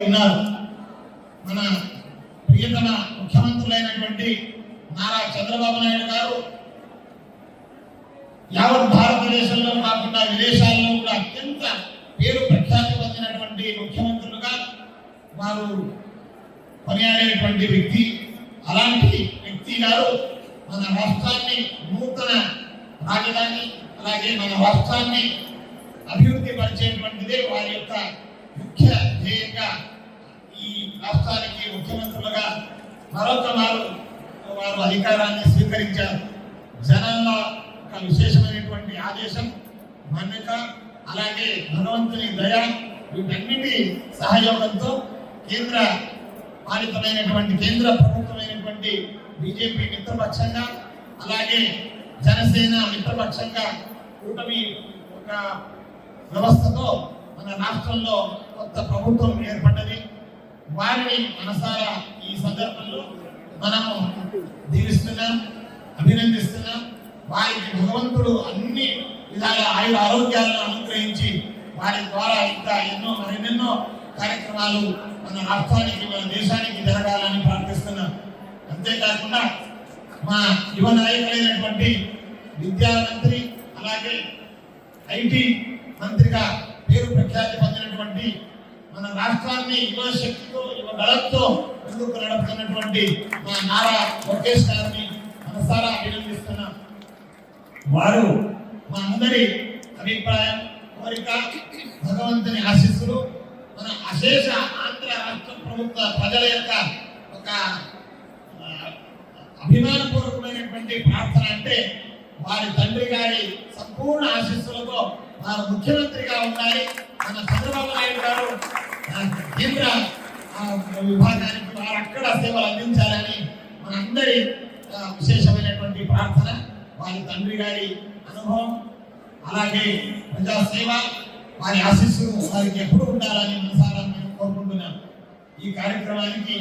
ఉన్నారు. మన ప్రియతమ ముఖ్యమంత్రులైనటువంటి నారా చంద్రబాబు నాయుడు గారు యావత్ భారతదేశంలో కాకుండా విదేశాల్లో కూడా అత్యంత పేరు ప్రఖ్యాతి పొందినటువంటి ముఖ్యమంత్రులుగా వారు కొనియాడేటువంటి వ్యక్తి అలాంటి వ్యక్తి గారు మన రాష్ట్రాన్ని నూతన రాజధాని అలాగే మన రాష్ట్రాన్ని అభివృద్ధి పరిచేటువంటిదే వారి యొక్క ముఖ్యంగా ఈ రాష్ట్రానికి ముఖ్యమంత్రులుగా మరొక నాలుగు వారు అధికారాన్ని స్వీకరించారు. జనంలో ఒక విశేషమైనటువంటి ఆదేశం మన్నిక అలాగే భగవంతుని దయ వీటన్నిటి సహయోగంతో కేంద్ర పాలితమైనటువంటి కేంద్ర ప్రభుత్వమైనటువంటి బీజేపీ మిత్రపక్షంగా అలాగే జనసేన మిత్రపక్షంగా కూటమి ఒక వ్యవస్థతో మన రాష్ట్రంలో కొత్త ప్రభుత్వం ఏర్పడ్డది. వారిని మనసారా ఈ సందర్భంలో మనము దీవిస్తున్నాం అభినందిస్తున్నాం. వారికి భగవంతుడు అన్ని విధాల ఆయుర ఆరోగ్యాలను అనుగ్రహించి వారి ద్వారా ఇంకా ఎన్నో మరెన్నెన్నో కార్యక్రమాలు మన రాష్ట్రానికి మన దేశానికి జరగాలని ప్రార్థిస్తున్నాం. అంతేకాకుండా మా యువ నాయకులైనటువంటి విద్యా మంత్రి అలాగే ఐటీ మంత్రిగా పేరు ప్రఖ్యాతి పొందినటువంటి మన రాష్ట్రాన్ని యువ శక్తితో యువ బలంతో ముందుకు నడుపుతున్నటువంటి మా నారా లోకేష్ గారిని మనసారా అభినందిస్తున్నాం. వారు మా అందరి అభిప్రాయం కోరిక భగవంతుని ఆశీస్సులు మన అశేష ఆంధ్ర రాష్ట్ర ప్రభుత్వ ప్రజల యొక్క ఒక అభిమానపూర్వకమైనటువంటి ప్రార్థన అంటే వారి తండ్రి గారి సంపూర్ణ ఆశీస్సులతో వారు ముఖ్యమంత్రిగా ఉన్నాయి మన చంద్రబాబు నాయుడు గారు కేంద్ర విభాగానికి వారు అక్కడ సేవలు అందించాలని మనందరి విశేషమైనటువంటి ప్రార్థన వారి తండ్రి గారి అనుభవం అలాగే ప్రజాసేవ వారి ఆశీస్సులు వారికి ఎప్పుడు ఉండాలని మనసారా మేము కోరుకుంటున్నాం. ఈ కార్యక్రమానికి